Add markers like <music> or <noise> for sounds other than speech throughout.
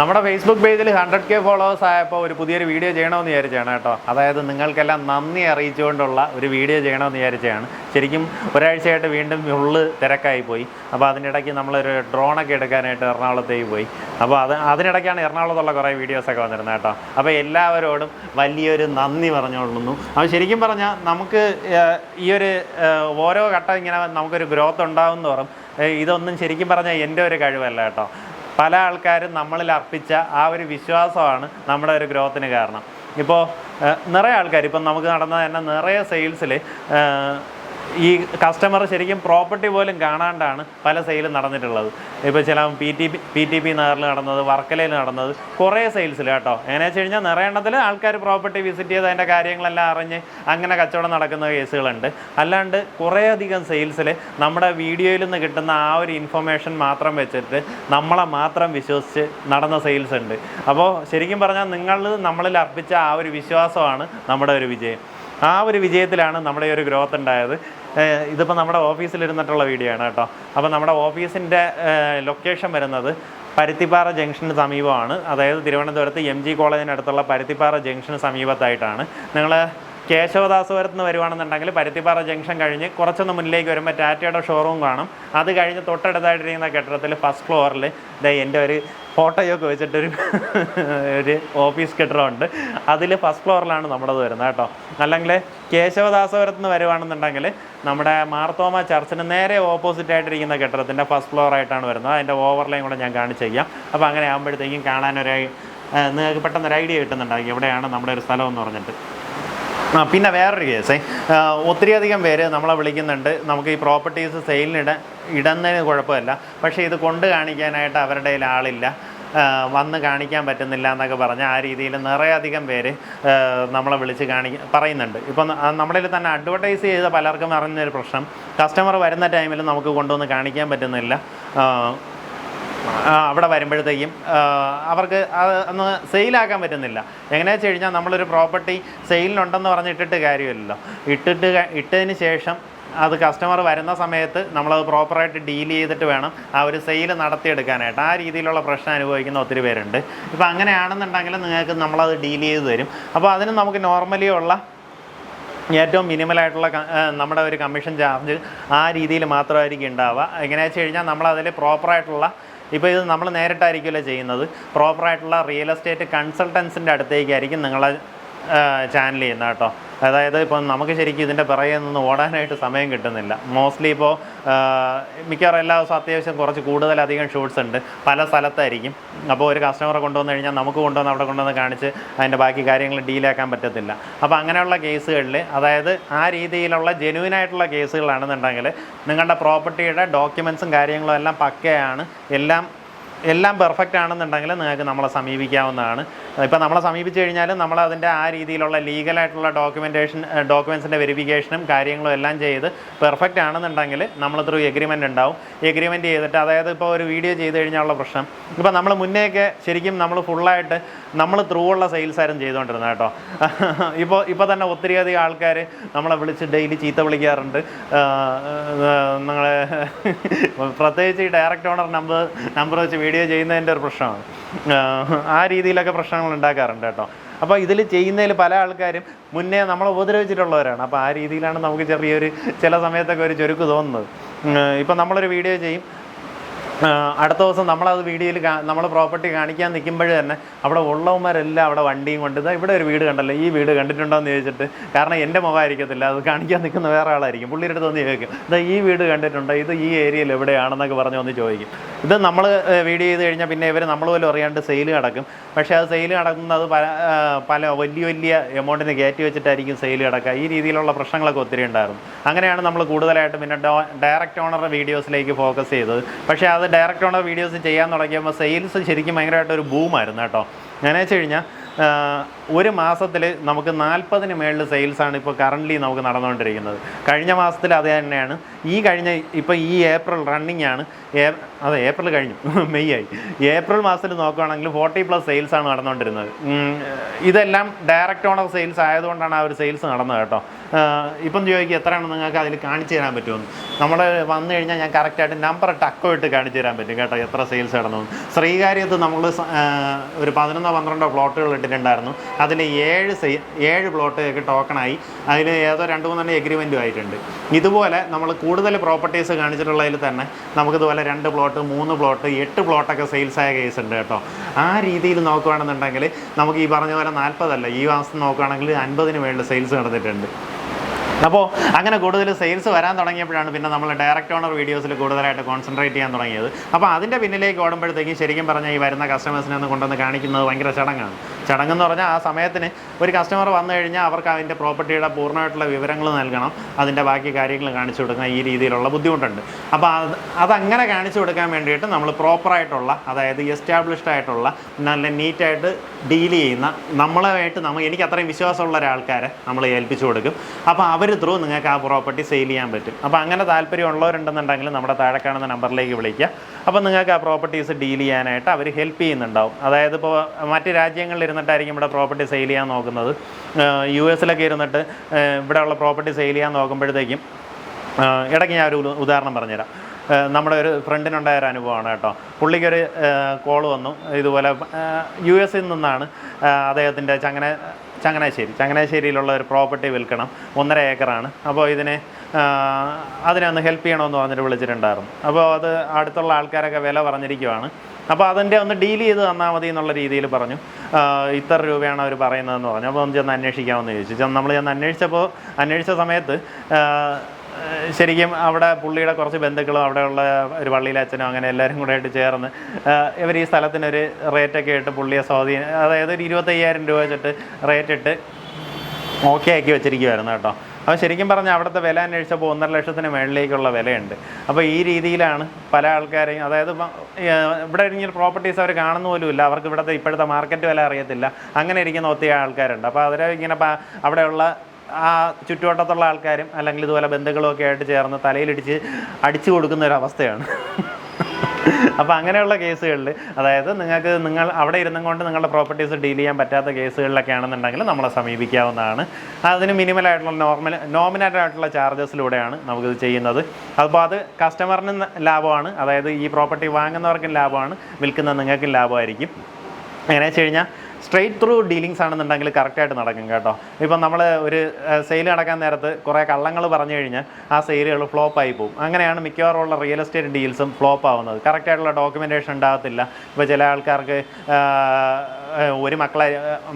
നമ്മുടെ ഫേസ്ബുക്ക് പേജിൽ hundred K followers ആയപ്പോൾ ഒരു പുതിയൊരു വീഡിയോ ചെയ്യണമെന്ന് വിചാരിച്ചാണ് കേട്ടോ. അതായത് നിങ്ങൾക്കെല്ലാം നന്ദി അറിയിച്ചുകൊണ്ടുള്ള ഒരു വീഡിയോ ചെയ്യണമെന്ന് വിചാരിച്ചാണ് ശരിക്കും ഒരാഴ്ചയായിട്ട് വീണ്ടും ഉള്ളു തിരക്കായി പോയി. അപ്പോൾ അതിനിടയ്ക്ക് നമ്മളൊരു ഡ്രോണൊക്കെ എടുക്കാനായിട്ട് എറണാകുളത്തേക്ക് പോയി. അപ്പോൾ അത് അതിനിടയ്ക്കാണ് എറണാകുളത്തുള്ള കുറേ വീഡിയോസൊക്കെ വന്നിരുന്നത് കേട്ടോ. അപ്പോൾ എല്ലാവരോടും വലിയൊരു നന്ദി പറഞ്ഞുകൊള്ളുന്നു. അപ്പോൾ ശരിക്കും പറഞ്ഞാൽ നമുക്ക് ഈ ഒരു ഓരോ ഘട്ടം ഇങ്ങനെ നമുക്കൊരു ഗ്രോത്ത് ഉണ്ടാകും തോറും ഇതൊന്നും ശരിക്കും പറഞ്ഞാൽ എന്റെ ഒരു കഴിവല്ല കേട്ടോ. പല ആൾക്കാരും നമ്മളിൽ അർപ്പിച്ച ആ ഒരു വിശ്വാസമാണ് നമ്മുടെ ഒരു ഗ്രോത്തിന് കാരണം. ഇപ്പോൾ നിറയെ ആൾക്കാർ ഇപ്പം നമുക്ക് നടന്ന തന്നെ നിറയെ സെയിൽസിൽ ഈ കസ്റ്റമർ ശരിക്കും പ്രോപ്പർട്ടി പോലും കാണാണ്ടാണ് പല സെയിലും നടന്നിട്ടുള്ളത്. ഇപ്പോൾ ചില P T P P T P നഗറിൽ നടന്നത് വർക്കലയിൽ നടന്നത് കുറേ സെയിൽസിൽ കേട്ടോ. എങ്ങനെ വെച്ച് കഴിഞ്ഞാൽ നിറയേണ്ടതിൽ ആൾക്കാർ പ്രോപ്പർട്ടി വിസിറ്റ് ചെയ്ത് അതിന്റെ കാര്യങ്ങളെല്ലാം അറിഞ്ഞ് അങ്ങനെ കച്ചവടം നടക്കുന്ന കേസുകളുണ്ട്. അല്ലാണ്ട് കുറേയധികം സെയിൽസിൽ നമ്മുടെ വീഡിയോയിൽ നിന്ന് കിട്ടുന്ന ആ ഒരു ഇൻഫർമേഷൻ മാത്രം വെച്ചിട്ട് നമ്മളെ മാത്രം വിശ്വസിച്ച് നടന്ന സെയിൽസ് ഉണ്ട്. അപ്പോൾ ശരിക്കും പറഞ്ഞാൽ നിങ്ങൾ നമ്മളിൽ അർപ്പിച്ച ആ ഒരു വിശ്വാസമാണ് നമ്മുടെ ഒരു വിജയം. ആ ഒരു വിജയത്തിലാണ് നമ്മുടെ ഒരു ഗ്രോത്ത് ഉണ്ടായത്. ഇതിപ്പോൾ നമ്മുടെ ഓഫീസിലിരുന്നിട്ടുള്ള വീഡിയോ ആണ് കേട്ടോ. അപ്പോൾ നമ്മുടെ ഓഫീസിന്റെ ലൊക്കേഷൻ വരുന്നത് പരുത്തിപ്പാറ ജംഗ്ഷന് സമീപമാണ്. അതായത് തിരുവനന്തപുരത്ത് എം ജി കോളേജിനടുത്തുള്ള പരുത്തിപ്പാറ ജംഗ്ഷന് സമീപത്തായിട്ടാണ്. നിങ്ങൾ കേശവദാസപുരത്ത് നിന്ന് വരുവാണെന്നുണ്ടെങ്കിൽ പരുത്തിപ്പാറ ജംഗ്ഷൻ കഴിഞ്ഞ് കുറച്ചൊന്ന് മുന്നിലേക്ക് വരുമ്പോൾ ടാറ്റയുടെ ഷോറൂം കാണും. അത് കഴിഞ്ഞ് തൊട്ടടുത്തായിട്ടിരിക്കുന്ന കെട്ടിടത്തിൽ ഫസ്റ്റ് ഫ്ലോറിൽ ദേ എന്റെ ഒരു ഫോട്ടോയൊക്കെ വെച്ചിട്ടൊരു <laughs> ഒരു ഓഫീസ് കെട്ടിടമുണ്ട്. അതിൽ ഫസ്റ്റ് ഫ്ലോറിലാണ് നമ്മുടേത് വരുന്നത് കേട്ടോ. അല്ലെങ്കിൽ കേശവദാസപുരത്ത് നിന്ന് വരുവാണെന്നുണ്ടെങ്കിൽ നമ്മുടെ മാർത്തോമ ചർച്ചിന് നേരെ ഓപ്പോസിറ്റ് ആയിട്ടിരിക്കുന്ന കെട്ടിടത്തിന്റെ ഫസ്റ്റ് ഫ്ലോർ ആയിട്ടാണ് വരുന്നത്. അതിന്റെ ഓവർലൈൻ കൂടെ ഞാൻ കാണിച്ച് ചെയ്യാം അപ്പോൾ അങ്ങനെ ആകുമ്പോഴത്തേക്കും കാണാനൊരു നിങ്ങൾക്ക് പെട്ടെന്ന് ഒരു ഐഡിയ കിട്ടുന്നുണ്ടാകും എവിടെയാണ് നമ്മുടെ ഒരു സ്ഥലം എന്ന് പറഞ്ഞിട്ട്. ആ പിന്നെ വേറൊരു കേസേ. ഒത്തിരിയധികം പേര് നമ്മളെ വിളിക്കുന്നുണ്ട്. നമുക്ക് ഈ പ്രോപ്പർട്ടീസ് സെയിലിനിട ഇടുന്നതിന് കുഴപ്പമില്ല. പക്ഷേ ഇത് കൊണ്ട് കാണിക്കാനായിട്ട് അവരുടെ കയ്യിൽ ആളില്ല. വന്ന് കാണിക്കാൻ പറ്റുന്നില്ല എന്നൊക്കെ പറഞ്ഞ് ആ രീതിയിൽ നിറയധികം പേര് നമ്മളെ വിളിച്ച് കാണി പറയുന്നുണ്ട്. ഇപ്പം നമ്മളിൽ തന്നെ അഡ്വർടൈസ് ചെയ്ത പലർക്കും അറിഞ്ഞൊരു പ്രശ്നം. കസ്റ്റമർ വരുന്ന ടൈമിൽ നമുക്ക് കൊണ്ടുവന്ന് കാണിക്കാൻ പറ്റുന്നില്ല. അവിടെ വരുമ്പോഴത്തേക്കും അവർക്ക് അത് ഒന്ന് സെയിലാക്കാൻ പറ്റുന്നില്ല. എങ്ങനെയാണെന്ന് വെച്ച് കഴിഞ്ഞാൽ നമ്മളൊരു പ്രോപ്പർട്ടി സെയിലിനുണ്ടെന്ന് പറഞ്ഞ് ഇട്ടിട്ട് കാര്യമില്ലല്ലോ. ഇട്ടിട്ട് ഇട്ടതിന് ശേഷം അത് കസ്റ്റമർ വരുന്ന സമയത്ത് നമ്മളത് പ്രോപ്പറായിട്ട് ഡീൽ ചെയ്തിട്ട് വേണം ആ ഒരു സെയിൽ നടത്തിയെടുക്കാനായിട്ട്. ആ രീതിയിലുള്ള പ്രശ്നം അനുഭവിക്കുന്ന ഒത്തിരി പേരുണ്ട്. ഇപ്പം അങ്ങനെയാണെന്നുണ്ടെങ്കിൽ നിങ്ങൾക്ക് നമ്മളത് ഡീൽ ചെയ്ത് തരും. അപ്പോൾ അതിന് നമുക്ക് നോർമലി ഉള്ള ഏറ്റവും മിനിമലായിട്ടുള്ള നമ്മുടെ ഒരു കമ്മീഷൻ ചാർജ് ആ രീതിയിൽ മാത്രമായിരിക്കും ഉണ്ടാവുക. എങ്ങനെയാണെന്ന് വെച്ച് കഴിഞ്ഞാൽ നമ്മളതിൽ പ്രോപ്പറായിട്ടുള്ള ഇപ്പോൾ ഇത് നമ്മൾ നേരിട്ടായിരിക്കുമല്ലോ ചെയ്യുന്നത്? പ്രോപ്പറായിട്ടുള്ള റിയൽ എസ്റ്റേറ്റ് കൺസൾട്ടൻസിന്റെ അടുത്തേക്കായിരിക്കും നിങ്ങളെ ചാനൽ ചെയ്യുന്നത് കേട്ടോ. അതായത് ഇപ്പം നമുക്ക് ശരിക്കും ഇതിന്റെ പിറകെ നിന്ന് ഓടാനായിട്ട് സമയം കിട്ടുന്നില്ല. മോസ്റ്റ്ലി ഇപ്പോൾ മിക്കവാറും എല്ലാ ദിവസവും അത്യാവശ്യം കുറച്ച് കൂടുതലധികം ഷൂട്ട്സ് ഉണ്ട്. പല സ്ഥലത്തായിരിക്കും. അപ്പോൾ ഒരു കസ്റ്റമറെ കൊണ്ടുവന്ന് കഴിഞ്ഞാൽ നമുക്ക് കൊണ്ടുവന്ന് അവിടെ കൊണ്ടുവന്ന് കാണിച്ച് അതിന്റെ ബാക്കി കാര്യങ്ങൾ ഡീലാക്കാൻ പറ്റത്തില്ല. അപ്പോൾ അങ്ങനെയുള്ള കേസുകളിൽ അതായത് ആ രീതിയിലുള്ള ജെനുവിനായിട്ടുള്ള കേസുകളാണെന്നുണ്ടെങ്കിൽ നിങ്ങളുടെ പ്രോപ്പർട്ടിയുടെ ഡോക്യുമെൻസും കാര്യങ്ങളും എല്ലാം പക്കയാണ്. എല്ലാം എല്ലാം പെർഫെക്റ്റ് ആണെന്നുണ്ടെങ്കിൽ നിങ്ങൾക്ക് നമ്മളെ സമീപിക്കാവുന്നതാണ്. ഇപ്പോൾ നമ്മളെ സമീപിച്ചു കഴിഞ്ഞാൽ നമ്മൾ അതിന്റെ ആ രീതിയിലുള്ള ലീഗലായിട്ടുള്ള ഡോക്യുമെന്റേഷൻ ഡോക്യുമെൻസിന്റെ വെരിഫിക്കേഷനും കാര്യങ്ങളും എല്ലാം ചെയ്ത് പെർഫെക്റ്റ് ആണെന്നുണ്ടെങ്കിൽ നമ്മൾ ത്രൂ എഗ്രിമെന്റ് ഉണ്ടാവും. എഗ്രിമെന്റ് ചെയ്തിട്ട് അതായത് ഇപ്പോൾ ഒരു വീഡിയോ ചെയ്ത് കഴിഞ്ഞാലുള്ള പ്രശ്നം. ഇപ്പോൾ നമ്മൾ മുന്നേയൊക്കെ ശരിക്കും നമ്മൾ ഫുള്ളായിട്ട് നമ്മൾ ത്രൂ ഉള്ള സെയിൽസ് ആയിരുന്നു ചെയ്തുകൊണ്ടിരുന്നത് കേട്ടോ. <laughs> ഇപ്പോൾ ഇപ്പോൾ തന്നെ ഒത്തിരിയധികം ആൾക്കാർ നമ്മളെ വിളിച്ച് ഡെയിലി ചീത്ത വിളിക്കാറുണ്ട്. നിങ്ങളെ <laughs> പ്രത്യേകിച്ച് ഈ ഡയറക്റ്റ് ഓണർ നമ്പർ നമ്പർ വെച്ച് വീഡിയോ ചെയ്യുന്നതിന്റെ ഒരു പ്രശ്നമാണ്. ആ രീതിയിലൊക്കെ പ്രശ്നങ്ങൾ ഉണ്ടാക്കാറുണ്ട് കേട്ടോ. അപ്പോൾ ഇതിൽ ചെയ്യുന്നതിൽ പല ആൾക്കാരും മുന്നേ നമ്മളെ ഉപദ്രവിച്ചിട്ടുള്ളവരാണ്. അപ്പോൾ ആ രീതിയിലാണ് നമുക്ക് ചെറിയൊരു ചില സമയത്തൊക്കെ ഒരു ചുരുക്ക് തോന്നുന്നത്. ഇപ്പം നമ്മളൊരു വീഡിയോ ചെയ്യും. അടുത്ത ദിവസം നമ്മളത് വീഡിയോയിൽ നമ്മൾ പ്രോപ്പർട്ടി കാണിക്കാൻ നിൽക്കുമ്പോൾ തന്നെ അവിടെ ഉള്ളവന്മാരെല്ലാം അവിടെ വണ്ടിയും കൊണ്ട് ഇതാ ഇവിടെ ഒരു വീട് കണ്ടല്ലോ ഈ വീട് കണ്ടിട്ടുണ്ടോ എന്ന് ചോദിച്ചിട്ട് കാരണം എന്റെ മുഖമായിരിക്കത്തില്ല അത് കാണിക്കാൻ നിൽക്കുന്ന വേറെ ആളായിരിക്കും. പുള്ളിയുടെ അടുത്ത് വന്ന് ചോദിക്കും ഇതാ ഈ വീട് കണ്ടിട്ടുണ്ടോ? ഇത് ഈ ഏരിയയിൽ എവിടെയാണെന്നൊക്കെ പറഞ്ഞ് വന്ന് ചോദിക്കും. ഇത് നമ്മൾ വീഡിയോ ചെയ്ത് കഴിഞ്ഞാൽ പിന്നെ ഇവർ നമ്മൾ പോലും അറിയാണ്ട് സെയിൽ നടക്കും. പക്ഷേ അത് സെയിൽ നടക്കുന്നത് പല പല വലിയ വലിയ എമൗണ്ടിന് കയറ്റി വെച്ചിട്ടായിരിക്കും സെയിൽ കിടക്കുക ഈ രീതിയിലുള്ള പ്രശ്നങ്ങളൊക്കെ ഒത്തിരി ഉണ്ടായിരുന്നു. അങ്ങനെയാണ് നമ്മൾ കൂടുതലായിട്ട് പിന്നെ ഡയറക്റ്റ് ഓണറുടെ വീഡിയോസിലേക്ക് ഫോക്കസ് ചെയ്തത്. പക്ഷേ അത് ഡയറക്റ്റ് ഓണർ വീഡിയോസ് ചെയ്യാൻ തുടങ്ങിയപ്പോൾ സെയിൽസ് ശരിക്കും ഭയങ്കരമായിട്ടൊരു ബൂമായിരുന്നു കേട്ടോ. എങ്ങനെയാണെന്ന് വെച്ച് കഴിഞ്ഞാൽ ഒരു മാസത്തിൽ നമുക്ക് നാൽപ്പതിന് മേളിൽ സെയിൽസാണ് ഇപ്പോൾ കറന്റ്ലി നമുക്ക് നടന്നുകൊണ്ടിരിക്കുന്നത്. കഴിഞ്ഞ മാസത്തിൽ അത് തന്നെയാണ്. ഈ കഴിഞ്ഞ ഇപ്പോൾ ഈ ഏപ്രിൽ റണ്ണിങ് ആണ്. അതെ ഏപ്രിൽ കഴിഞ്ഞു. <laughs> മെയ് ആയി. ഏപ്രിൽ മാസത്തിൽ നോക്കുകയാണെങ്കിൽ ഫോർട്ടി പ്ലസ് സെയിൽസാണ് നടന്നുകൊണ്ടിരുന്നത്. ഇതെല്ലാം ഡയറക്റ്റ് ഓണർ സെയിൽസ് ആയതുകൊണ്ടാണ് ആ ഒരു സെയിൽസ് നടന്നത് കേട്ടോ. ഇപ്പം ചോദിക്കുക എത്രയാണ് നിങ്ങൾക്ക് അതിൽ കാണിച്ചു തരാൻ പറ്റുമെന്ന്? നമ്മൾ വന്നു കഴിഞ്ഞാൽ ഞാൻ കറക്റ്റായിട്ട് നമ്പർ ടക്കോ ഇട്ട് കാണിച്ചു തരാൻ പറ്റും കേട്ടോ എത്ര സെയിൽസ് നടന്നു ശ്രീകാര്യത്ത് നമ്മൾ ഒരു പതിനൊന്നോ പന്ത്രണ്ടോ പ്ലോട്ടുകൾ ഇട്ടിട്ടുണ്ടായിരുന്നു അതിൽ ഏഴ് സൈ ഏഴ് പ്ലോട്ട് ടോക്കണായി അതിൽ ഏതോ രണ്ട് മൂന്നെണ്ണം എഗ്രിമെന്റും ആയിട്ടുണ്ട്. ഇതുപോലെ നമ്മൾ കൂടുതൽ പ്രോപ്പർട്ടീസ് കാണിച്ചിട്ടുള്ളതിൽ തന്നെ നമുക്കിതുപോലെ രണ്ട് പ്ലോട്ട് മൂന്ന് പ്ലോട്ട് എട്ട് പ്ലോട്ടൊക്കെ സെയിൽസ് ആയ കേസ് ഉണ്ട് കേട്ടോ. ആ രീതിയിൽ നോക്കുകയാണെന്നുണ്ടെങ്കിൽ നമുക്ക് ഈ പറഞ്ഞ പോലെ നാൽപ്പതല്ല ഈ മാസം നോക്കുകയാണെങ്കിൽ അൻപതിന് മേളിൽ സെയിൽസ് നടന്നിട്ടുണ്ട്. അപ്പോൾ അങ്ങനെ കൂടുതൽ സെയിൽസ് വരാൻ തുടങ്ങിയപ്പോഴാണ് പിന്നെ നമ്മൾ ഡയറക്റ്റ് ഓണർ വീഡിയോസിൽ കൂടുതലായിട്ട് കോൺസെൻട്രേറ്റ് ചെയ്യാൻ തുടങ്ങിയത്. അപ്പോൾ അതിന്റെ പിന്നിലേക്ക് ഓടുമ്പോഴത്തേക്കും ശരിക്കും പറഞ്ഞാൽ ഈ വരുന്ന കസ്റ്റമേഴ്സിനെ ഒന്ന് കൊണ്ടുവന്ന് കാണിക്കുന്നത് ഭയങ്കര ചടങ്ങാണ്. ചടങ്ങെന്ന് പറഞ്ഞാൽ ആ സമയത്തിന് ഒരു കസ്റ്റമർ വന്നു കഴിഞ്ഞാൽ അവർക്ക് അതിന്റെ പ്രോപ്പർട്ടിയുടെ പൂർണമായിട്ടുള്ള വിവരങ്ങൾ നൽകണം. അതിന്റെ ബാക്കി കാര്യങ്ങൾ കാണിച്ചു കൊടുക്കണം ഈ രീതിയിലുള്ള ബുദ്ധിമുട്ടുണ്ട്. അപ്പോൾ അത് അതങ്ങനെ കാണിച്ചു കൊടുക്കാൻ വേണ്ടിയിട്ട് നമ്മൾ പ്രോപ്പറായിട്ടുള്ള അതായത് എസ്റ്റാബ്ലിഷ്ഡ് ആയിട്ടുള്ള നല്ല നീറ്റായിട്ട് ഡീൽ ചെയ്യുന്ന നമ്മളായിട്ട് നമ്മൾ എനിക്ക് അത്രയും വിശ്വാസമുള്ള ഒരാൾക്കാരെ നമ്മൾ ഏൽപ്പിച്ചു കൊടുക്കും. അപ്പോൾ അവർ ത്രൂ നിങ്ങൾക്ക് ആ പ്രോപ്പർട്ടി സെയിൽ ചെയ്യാൻ പറ്റും. അപ്പോൾ അങ്ങനെ താല്പര്യമുള്ളവരുണ്ടെന്നുണ്ടെങ്കിൽ നമ്മുടെ താഴെ കാണുന്ന നമ്പറിലേക്ക് വിളിക്കുക. അപ്പോൾ നിങ്ങൾക്ക് ആ പ്രോപ്പർട്ടീസ് ഡീൽ ചെയ്യാനായിട്ട് അവർ ഹെൽപ്പ് ചെയ്യുന്നുണ്ടാവും. അതായത് ഇപ്പോൾ മറ്റ് രാജ്യങ്ങളിൽ ഇരുന്നിട്ടായിരിക്കും ഇവിടെ പ്രോപ്പർട്ടി സെയിൽ ചെയ്യാൻ നോക്കുന്നത്. യു എസിലൊക്കെ ഇരുന്നിട്ട് ഇവിടെയുള്ള പ്രോപ്പർട്ടി സെയിൽ ചെയ്യാൻ നോക്കുമ്പോഴത്തേക്കും ഇടയ്ക്ക് ഞാൻ ഒരു ഉദാഹരണം പറഞ്ഞുതരാം. നമ്മുടെ ഒരു ഫ്രണ്ടിനുണ്ടായ ഒരു അനുഭവമാണ് കേട്ടോ. പുള്ളിക്കൊരു കോൾ വന്നു. ഇതുപോലെ യു എസിൽ നിന്നാണ് അദ്ദേഹത്തിന്റെ ചങ്ങന ചങ്ങനാശ്ശേരി ചങ്ങനാശ്ശേരിയിലുള്ള ഒരു പ്രോപ്പർട്ടി വിൽക്കണം. ഒന്നര ഏക്കറാണ്. അപ്പോൾ ഇതിനെ അതിനെ ഒന്ന് ഹെൽപ്പ് ചെയ്യണമെന്ന് പറഞ്ഞിട്ട് വിളിച്ചിട്ടുണ്ടായിരുന്നു. അപ്പോൾ അത് അടുത്തുള്ള ആൾക്കാരൊക്കെ വില പറഞ്ഞിരിക്കുവാണ്. അപ്പോൾ അതിന്റെ ഒന്ന് ഡീൽ ചെയ്ത് തന്നാൽ മതി എന്നുള്ള രീതിയിൽ പറഞ്ഞു. ഇത്ര രൂപയാണ് അവർ പറയുന്നതെന്ന് പറഞ്ഞു. അപ്പോൾ ഒന്ന് ചെന്ന് അന്വേഷിക്കാമെന്ന് ചോദിച്ചു. ചെന്ന് നമ്മൾ ചെന്ന് അന്വേഷിച്ചപ്പോൾ അന്വേഷിച്ച സമയത്ത് ശരിക്കും അവിടെ പുള്ളിയുടെ കുറച്ച് ബന്ധുക്കളും അവിടെയുള്ള ഒരു പള്ളിയിലെ അച്ഛനും അങ്ങനെ എല്ലാവരും കൂടെ ആയിട്ട് ചേർന്ന് ഇവർ ഈ സ്ഥലത്തിനൊരു റേറ്റൊക്കെ ഇട്ട് പുള്ളിയെ സ്വാധീനം അതായത് ഒരു ഇരുപത്തയ്യായിരം രൂപ വെച്ചിട്ട് റേറ്റ് ഇട്ട് ഓക്കെ ആക്കി വെച്ചിരിക്കുമായിരുന്നു കേട്ടോ. അപ്പോൾ ശരിക്കും പറഞ്ഞാൽ അവിടുത്തെ വില അന്വേഷിച്ചപ്പോൾ ഒന്നര ലക്ഷത്തിന് മേളിലേക്കുള്ള വിലയുണ്ട്. അപ്പോൾ ഈ രീതിയിലാണ് പല ആൾക്കാരെയും അതായത് ഇവിടെ ഇങ്ങനെ പ്രോപ്പർട്ടീസ് അവർ കാണുന്ന പോലുമില്ല അവർക്ക് ഇവിടുത്തെ ഇപ്പോഴത്തെ മാർക്കറ്റ് വില അറിയത്തില്ല. അങ്ങനെ ഇരിക്കുന്ന ഒത്തിരി ആൾക്കാരുണ്ട്. അപ്പോൾ അവരെ ഇങ്ങനെ അവിടെയുള്ള ആ ചുറ്റുവട്ടത്തുള്ള ആൾക്കാരും അല്ലെങ്കിൽ ഇതുപോലെ ബന്ധുക്കളും ഒക്കെ ആയിട്ട് ചേർന്ന് തലയിലിടിച്ച് അടിച്ചു കൊടുക്കുന്ന ഒരു അവസ്ഥയാണ്. അപ്പോൾ അങ്ങനെയുള്ള കേസുകളിൽ അതായത് നിങ്ങൾക്ക് നിങ്ങൾ അവിടെ ഇരുന്നും കൊണ്ട് നിങ്ങളുടെ പ്രോപ്പർട്ടീസ് ഡീൽ ചെയ്യാൻ പറ്റാത്ത കേസുകളിലൊക്കെ ആണെന്നുണ്ടെങ്കിൽ നമ്മളെ സമീപിക്കാവുന്നതാണ്. അതിന് മിനിമൽ ആയിട്ടുള്ള നോർമൽ നോമിനേറ്റഡ് ആയിട്ടുള്ള ചാർജസിലൂടെയാണ് നമുക്കിത് ചെയ്യുന്നത്. അപ്പോൾ അത് കസ്റ്റമറിന് ലാഭമാണ്. അതായത് ഈ പ്രോപ്പർട്ടി വാങ്ങുന്നവർക്കും ലാഭമാണ്. വിൽക്കുന്ന നിങ്ങൾക്കും ലാഭമായിരിക്കും. എങ്ങനെ വെച്ച് കഴിഞ്ഞാൽ സ്ട്രെയിറ്റ് ത്രൂ ഡീലിങ്സ് ആണെന്നുണ്ടെങ്കിൽ കറക്റ്റായിട്ട് നടക്കും കേട്ടോ. ഇപ്പം നമ്മൾ ഒരു സെയിൽ നടക്കാൻ നേരത്ത് കുറേ കള്ളങ്ങൾ പറഞ്ഞു കഴിഞ്ഞാൽ ആ സെയിലുകൾ ഫ്ലോപ്പ് ആയി പോകും. അങ്ങനെയാണ് മിക്കവാറും ഉള്ള റിയൽ എസ്റ്റേറ്റ് ഡീൽസും ഫ്ലോപ്പ് ആവുന്നത്. കറക്റ്റായിട്ടുള്ള ഡോക്യുമെന്റേഷൻ ഉണ്ടാകത്തില്ല. ഇപ്പോൾ ചില ആൾക്കാർക്ക് ഒരു മക്കളെ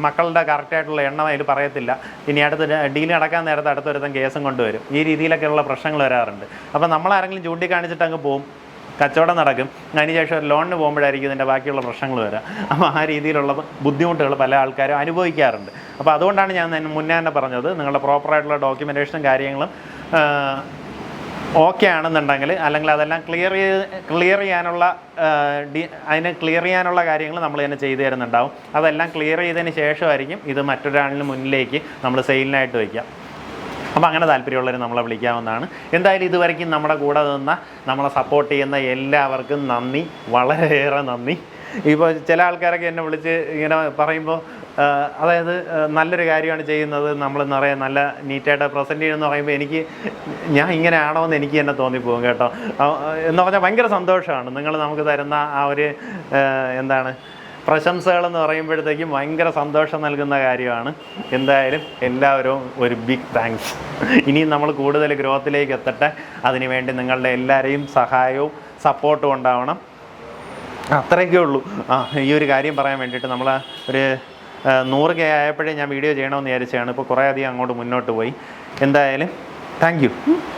മക്കളുടെ കറക്റ്റായിട്ടുള്ള എണ്ണം അതിൽ പറയത്തില്ല. ഇനി അടുത്ത് ഡീൽ നടക്കാൻ നേരത്ത് അടുത്തൊരുത്തം കേസും കൊണ്ടുവരും. ഈ രീതിയിലൊക്കെയുള്ള പ്രശ്നങ്ങൾ വരാറുണ്ട്. അപ്പോൾ നമ്മളാരെങ്കിലും ചൂണ്ടിക്കാണിച്ചിട്ട് അങ്ങ് പോകും കച്ചവടം നടക്കും. അതിനുശേഷം ഒരു ലോണിന് പോകുമ്പോഴായിരിക്കും ഇതിന്റെ ബാക്കിയുള്ള പ്രശ്നങ്ങൾ വരിക അപ്പോൾ ആ രീതിയിലുള്ള ബുദ്ധിമുട്ടുകൾ പല ആൾക്കാരും അനുഭവിക്കാറുണ്ട്. അപ്പോൾ അതുകൊണ്ടാണ് ഞാൻ മുന്നേ തന്നെ പറഞ്ഞത് നിങ്ങളുടെ പ്രോപ്പറായിട്ടുള്ള ഡോക്യുമെന്റേഷനും കാര്യങ്ങളും ഓക്കെ ആണെന്നുണ്ടെങ്കിൽ അല്ലെങ്കിൽ അതെല്ലാം ക്ലിയർ ക്ലിയർ ചെയ്യാനുള്ള അതിനെ ക്ലിയർ ചെയ്യാനുള്ള കാര്യങ്ങൾ നമ്മൾ തന്നെ ചെയ്തു തരുന്നുണ്ടാവും. അതെല്ലാം ക്ലിയർ ചെയ്തതിന് ശേഷമായിരിക്കും ഇത് മറ്റൊരാളിന് മുന്നിലേക്ക് നമ്മൾ സെയിലിനായിട്ട് വയ്ക്കുക. അപ്പോൾ അങ്ങനെ താല്പര്യമുള്ളവർ നമ്മളെ വിളിക്കാവുന്നതാണ്. എന്തായാലും ഇതുവരെയ്ക്കും നമ്മുടെ കൂടെ നിന്ന നമ്മളെ സപ്പോർട്ട് ചെയ്യുന്ന എല്ലാവർക്കും നന്ദി. വളരെയേറെ നന്ദി. ഇപ്പോൾ ചില ആൾക്കാരൊക്കെ എന്നെ വിളിച്ച് ഇങ്ങനെ പറയുമ്പോൾ അതായത് നല്ലൊരു കാര്യമാണ് ചെയ്യുന്നത്. നമ്മൾ നിറയെ നല്ല നീറ്റായിട്ട് പ്രസന്റ് ചെയ്യുമെന്ന് പറയുമ്പോൾ എനിക്ക് ഞാൻ ഇങ്ങനെ ആണോ എന്ന് എനിക്ക് തന്നെ തോന്നിപ്പോകും കേട്ടോ. എന്ന് പറഞ്ഞാൽ ഭയങ്കര സന്തോഷമാണ്. നിങ്ങൾ നമുക്ക് തരുന്ന ആ ഒരു എന്താണ് പ്രശംസകൾ എന്ന് പറയുമ്പോഴത്തേക്കും ഭയങ്കര സന്തോഷം നൽകുന്ന കാര്യമാണ്. എന്തായാലും എല്ലാവരും ഒരു ബിഗ് താങ്ക്സ് ഇനിയും നമ്മൾ കൂടുതൽ ഗ്രോത്തിലേക്ക് എത്തട്ടെ. അതിനുവേണ്ടി നിങ്ങളുടെ എല്ലാവരെയും സഹായവും സപ്പോർട്ടും ഉണ്ടാവണം. അത്രയൊക്കെ ഉള്ളൂ. ആ ഈ ഒരു കാര്യം പറയാൻ വേണ്ടിയിട്ട് നമ്മൾ ഒരു നൂറ് കെ ആയപ്പോഴേ ഞാൻ വീഡിയോ ചെയ്യണമെന്ന് വിചാരിച്ചതാണ്. ഇപ്പോൾ കുറേ അധികം അങ്ങോട്ട് മുന്നോട്ട് പോയി. എന്തായാലും താങ്ക്